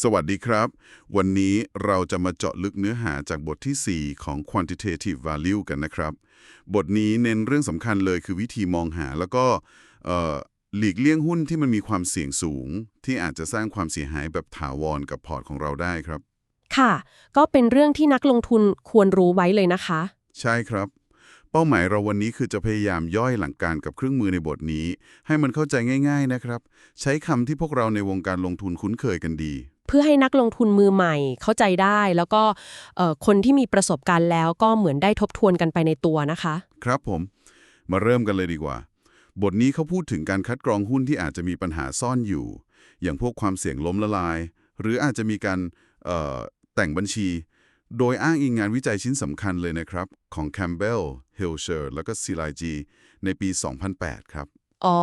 สวัสดีครับ วันนี้เราจะมาเจาะลึกเนื้อหาจากบทที่ 4 ของ quantitative value กันนะครับ บทนี้เน้นเรื่องสำคัญเลยคือวิธีมองหาแล้วก็เอ่อหลีกเลี่ยงหุ้นที่มันมีความเสี่ยงสูง ที่อาจจะสร้างความเสียหายแบบถาวรกับพอร์ตของเราได้ครับ ค่ะ ก็เป็นเรื่องที่นักลงทุนควรรู้ไว้เลยนะคะ ใช่ครับ เป้าหมายเราวันนี้คือจะพยายามย่อยหลักการกับเครื่องมือในบทนี้ ให้มันเข้าใจง่าย ๆนะครับ ใช้คำที่พวกเราในวงการลงทุนคุ้นเคยกันดีเพื่อให้นักลงทุนมือใหม่เข้าใจได้ แล้วก็คนที่มีประสบการณ์แล้วก็เหมือนได้ทบทวนกันไปในตัวนะคะ ครับผม มาเริ่มกันเลยดีกว่า บทนี้เขาพูดถึงการคัดกรองหุ้นที่อาจจะมีปัญหาซ่อนอยู่ อย่างพวกความเสี่ยงล้มละลาย หรืออาจจะมีการแต่งบัญชี โดยอ้างอิงงานวิจัยชิ้นสำคัญเลยนะครับ ของ Campbell, h i l s h e r แล้วก็ s i l a g ในปี 2008 ครับ อ๋อ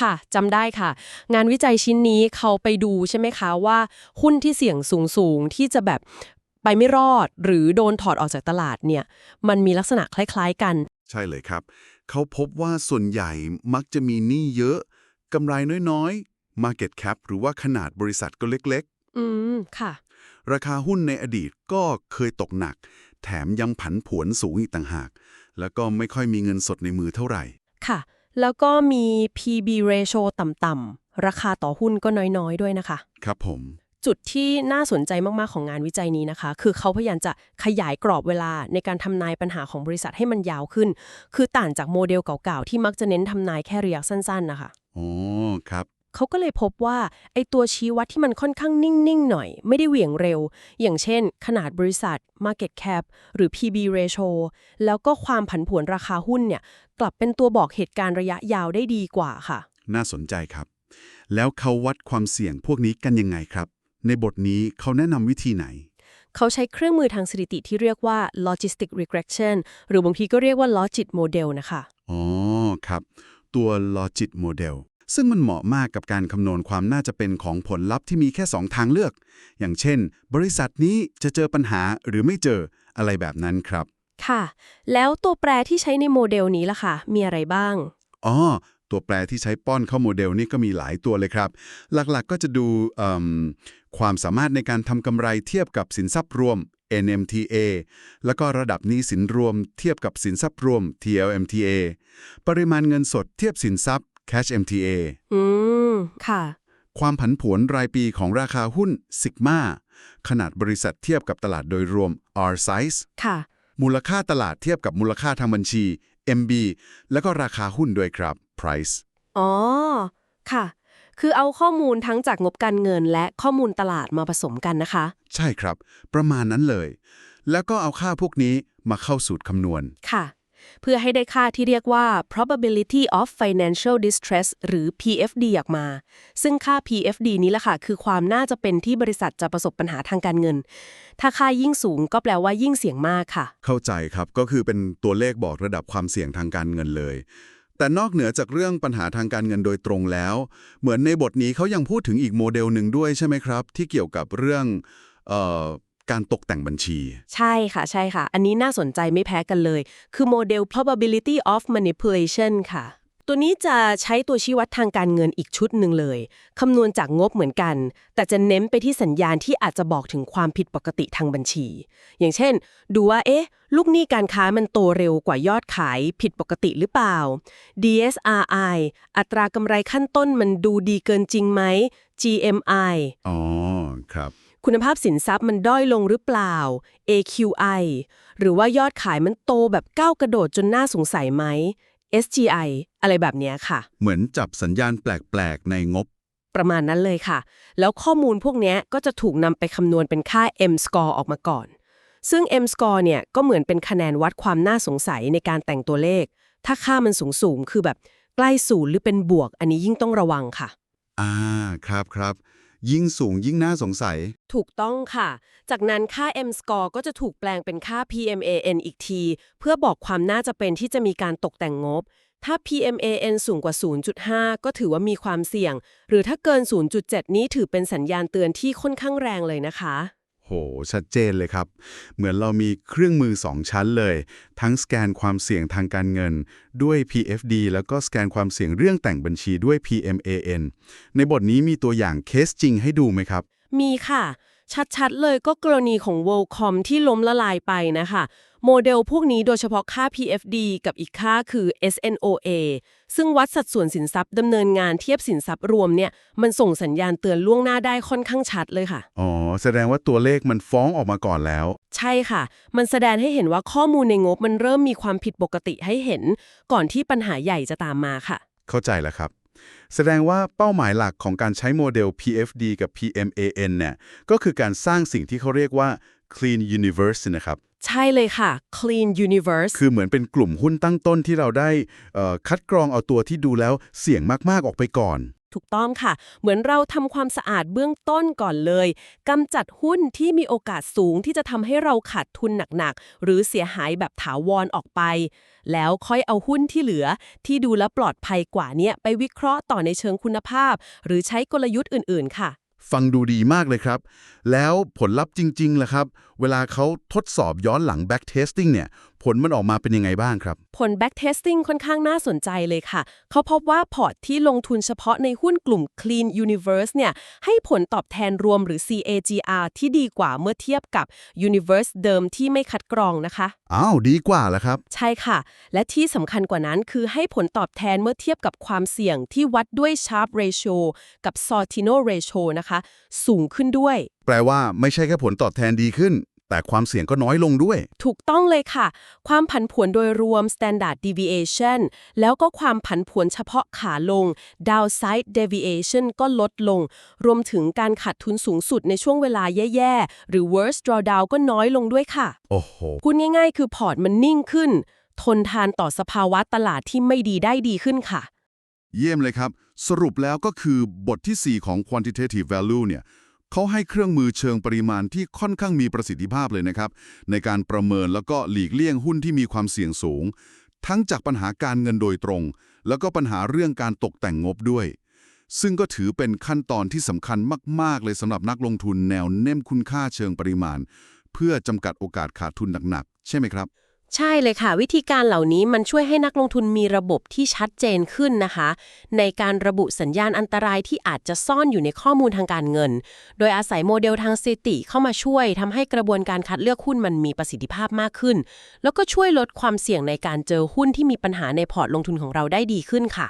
ค่ะจำได้ค่ะ งานวิจัยชิ้นนี้เขาไปดูใช่ไหมคะว่า หุ้นที่เสี่ยงสูงๆ ที่จะแบบไปไม่รอดหรือโดนถอดออกจากตลาดเนี่ย มันมีลักษณะคล้ายๆกัน ใช่เลยครับ เขาพบว่าส่วนใหญ่มักจะมีหนี้เยอะกำไรน้อยๆ Market Cap หรือว่าขนาดบริษัทก็เล็กอืม ค่ะๆราคาหุ้นในอดีตก็เคยตกหนัก แถมยังผันผวนสูงอีกต่างหาก แล้วก็ไม่ค่อยมีเงินสดในมือเท่าไหร่ ค่ะ แล้วก็มี PB ratio ต่ำๆราคาต่อหุ้นก็น้อยๆ ด้วยนะคะ ครับผม จุดที่น่าสนใจมากๆของงานวิจัยนี้นะคะ คือเขาพยายามจะขยายกรอบเวลาในการทำนายปัญหาของบริษัทให้มันยาวขึ้น คือต่างจากโมเดลเก่าๆ ที่มักจะเน้นทำนายแค่ระยะสั้นๆนะคะ อ๋อ ครับ เขาก็เลยพบว่าไอ้ตัวชี้วัดที่มันค่อนข้างนิ่ง ๆ หน่อย ไม่ได้เหวี่ยงเร็ว อย่างเช่น ขนาดบริษัท Market Cap หรือ PB ratio แล้วก็ความผันผวนราคาหุ้นเนี่ยกลับเป็นตัวบอกเหตุการณ์ระยะยาวได้ดีกว่าค่ะ น่าสนใจครับ แล้วเขาวัดความเสี่ยงพวกนี้กันยังไงครับ ในบทนี้เขาแนะนำวิธีไหนเขาใช้เครื่องมือทางสถิติที่เรียกว่า logistic regression หรือบางทีก็เรียกว่า logit model นะคะ อ๋อ ครับ ตัว Logit Model ซึ่งมันเหมาะมากกับการคำนวณความน่าจะเป็นของผลลัพธ์ที่มีแค่ 2 ทางเลือก อย่างเช่น บริษัทนี้จะเจอปัญหาหรือไม่เจออะไรแบบนั้นครับ ค่ะ แล้วตัวแปรที่ใช้ในโมเดลนี้ล่ะค่ะ มีอะไรบ้างอ๋อตัวแปรที่ใช้ป้อนเข้าโมเดลนี่ก็มีหลายตัวเลยครับ หลักๆก็จะดูเอิ่มความสามารถในการทำกำไรเทียบกับสินทรัพย์รวม NMTA แล้วก็ระดับหนี้สินรวมเทียบกับสินทรัพย์รวม TLMTA ปริมาณเงินสดเทียบสินทรัพย์ Cash MTA อืม ค่ะ ความผันผวนรายปีของราคาหุ้น Sigma ขนาดบริษัทเทียบกับตลาดโดยรวม R size ค่ะ มูลค่าตลาดเทียบกับมูลค่าทางบัญชี MB แล้วก็ราคาหุ้นด้วยครับ Price อ๋อ ค่ะ คือเอาข้อมูลทั้งจากงบการเงินและข้อมูลตลาดมาผสมกันนะคะ ใช่ครับ ประมาณนั้นเลย แล้วก็เอาค่าพวกนี้มาเข้าสูตรคำนวณ ค่ะ เพื่อให้ได้ค่าที่เรียกว่า probability of financial distress หรือ PFD ออกมา ซึ่งค่า PFD นี้แหละค่ะ คือความน่าจะเป็นที่บริษัทจะประสบปัญหาทางการเงิน ถ้าค่ายิ่งสูงก็แปลว่ายิ่งเสี่ยงมากค่ะ เข้าใจครับก็คือเป็นตัวเลขบอกระดับความเสี่ยงทางการเงินเลย แต่นอกเหนือจากเรื่องปัญหาทางการเงินโดยตรงแล้ว เหมือนในบทนี้เขายังพูดถึงอีกโมเดลหนึ่งด้วยใช่ไหมครับ ที่เกี่ยวกับเรื่องเออ การตกแต่งบัญชี ใช่ค่ะใช่ค่ะ อันนี้น่าสนใจไม่แพ้กันเลย คือโมเดล probability of manipulation ค่ะ ตัวนี้จะใช้ตัวชี้วัดทางการเงินอีกชุดหนึ่งเลย คำนวณจากงบเหมือนกัน แต่จะเน้นไปที่สัญญาณที่อาจจะบอกถึงความผิดปกติทางบัญชี อย่างเช่น ดูว่าเอ๊ะ ลูกหนี้การค้ามันโตเร็วกว่ายอดขายผิดปกติหรือเปล่า DSRI อัตรากำไรขั้นต้นมันดูดีเกินจริงไหม GMI อ๋อครับ คุณภาพสินทรัพย์มันด้อยลงหรือเปล่า AQI หรือว่ายอดขายมันโตแบบก้าวกระโดดจนน่าสงสัยไหม SGI อะไรแบบเนี้ยค่ะ เหมือนจับสัญญาณแปลก ๆ ในงบ ประมาณนั้นเลยค่ะ แล้วข้อมูลพวกเนี้ยก็จะถูกนำไปคำนวณเป็นค่า M-score ออกมาก่อน ซึ่ง M-score เนี่ยก็เหมือนเป็นคะแนนวัดความน่าสงสัยในการแต่งตัวเลข ถ้าค่ามันสูงสูงๆคือแบบใกล้ศูนย์หรือเป็นบวก อันนี้ยิ่งต้องระวังค่ะ อ่า ครับครับ ยิ่งสูงยิ่งน่าสงสัย ถูกต้องค่ะ จากนั้นค่า M-score ก็จะถูกแปลงเป็นค่า PMAN อีกที เพื่อบอกความน่าจะเป็นที่จะมีการตกแต่งงบ ถ้า PMAN สูงกว่า 0.5 ก็ถือว่ามีความเสี่ยง หรือถ้าเกิน 0.7 นี้ถือเป็นสัญญาณเตือนที่ค่อนข้างแรงเลยนะคะ โห ชัดเจนเลยครับ เหมือนเรามีเครื่องมือ 2 ชั้นเลย ทั้งสแกนความเสี่ยงทางการเงินด้วย PFD แล้วก็สแกนความเสี่ยงเรื่องแต่งบัญชีด้วย PMAN ในบทนี้มีตัวอย่างเคสจริงให้ดูไหมครับ มีค่ะ ชัดๆ เลยก็กรณีของ WorldCom ที่ล้มละลายไปนะคะ โมเดลพวกนี้โดยเฉพาะค่า PFD กับอีกค่าคือ SNOA ซึ่งวัดสัดส่วนสินทรัพย์ดำเนินงานเทียบสินทรัพย์รวมเนี่ยมันส่งสัญญาณเตือนล่วงหน้าได้ค่อนข้างชัดเลยค่ะ อ๋อ แสดงว่าตัวเลขมันฟ้องออกมาก่อนแล้ว ใช่ค่ะ มันแสดงให้เห็นว่าข้อมูลในงบมันเริ่มมีความผิดปกติให้เห็น ก่อนที่ปัญหาใหญ่จะตามมาค่ะ เข้าใจแล้วครับ แสดงว่าเป้าหมายหลักของการใช้โมเดล PFD กับ PMAN เนี่ยก็คือการสร้างสิ่งที่เขาเรียกว่า clean universe นะครับ ใช่เลยค่ะ Clean Universe คือเหมือนเป็นกลุ่มหุ้นตั้งต้นที่เราได้เอ่อคัดกรองเอาตัวที่ดูแล้วเสี่ยงมาก ๆ ออกไปก่อน ถูกต้องค่ะ เหมือนเราทำความสะอาดเบื้องต้นก่อนเลยกำจัดหุ้นที่มีโอกาสสูงที่จะทำให้เราขาดทุนหนักๆ หรือเสียหายแบบถาวรออกไป แล้วค่อยเอาหุ้นที่เหลือ ที่ดูแลปลอดภัยกว่านี้ไปวิเคราะห์ต่อในเชิงคุณภาพ หรือใช้กลยุทธ์อื่นๆ ค่ะฟังดูดีมากเลยครับ แล้วผลลัพธ์จริงๆล่ะครับ เวลาเขาทดสอบย้อนหลัง back testing เนี่ย ผลมันออกมาเป็นยังไงบ้างครับ ผล backtesting ค่อนข้างน่าสนใจเลยค่ะ เขาพบว่าพอร์ตที่ลงทุนเฉพาะในหุ้นกลุ่ม Clean Universe เนี่ย ให้ผลตอบแทนรวมหรือ CAGR ที่ดีกว่าเมื่อเทียบกับ Universe เดิมที่ไม่คัดกรองนะคะ อ้าว ดีกว่าแล้วครับ ใช่ค่ะ และที่สำคัญกว่านั้นคือให้ผลตอบแทนเมื่อเทียบกับความเสี่ยงที่วัดด้วย Sharp Ratio กับ Sortino Ratio นะคะ สูงขึ้นด้วย แปลว่าไม่ใช่แค่ผลตอบแทนดีขึ้น แต่ความเสี่ยงก็น้อยลงด้วย ถูกต้องเลยค่ะ ความผันผวนโดยรวม standard deviation แล้วก็ความผันผวนเฉพาะขาลง downside deviation ก็ลดลง รวมถึงการขาดทุนสูงสุดในช่วงเวลาแย่ ๆ หรือ worst drawdown ก็น้อยลงด้วยค่ะ โอ้โหพูดง่ายๆ คือพอร์ตมันนิ่งขึ้น ทนทานต่อสภาวะตลาดที่ไม่ดีได้ดีขึ้นค่ะ เยี่ยมเลยครับ สรุปแล้วก็คือบทที่ 4 ของ quantitative value เนี่ย เขาให้เครื่องมือเชิงปริมาณที่ค่อนข้างมีประสิทธิภาพเลยนะครับ ในการประเมินแล้วก็หลีกเลี่ยงหุ้นที่มีความเสี่ยงสูง ทั้งจากปัญหาการเงินโดยตรง แล้วก็ปัญหาเรื่องการตกแต่งงบด้วย ซึ่งก็ถือเป็นขั้นตอนที่สำคัญมาก ๆ เลยสำหรับนักลงทุนแนวเน้มคุณค่าเชิงปริมาณ เพื่อจำกัดโอกาสขาดทุนหนักๆใช่ไหมครับ ใช่เลยค่ะ วิธีการเหล่านี้มันช่วยให้นักลงทุนมีระบบที่ชัดเจนขึ้นนะคะ ในการระบุสัญญาณอันตรายที่อาจจะซ่อนอยู่ในข้อมูลทางการเงิน โดยอาศัยโมเดลทางสถิติเข้ามาช่วยทำให้กระบวนการคัดเลือกหุ้นมันมีประสิทธิภาพมากขึ้น แล้วก็ช่วยลดความเสี่ยงในการเจอหุ้นที่มีปัญหาในพอร์ตลงทุนของเราได้ดีขึ้นค่ะ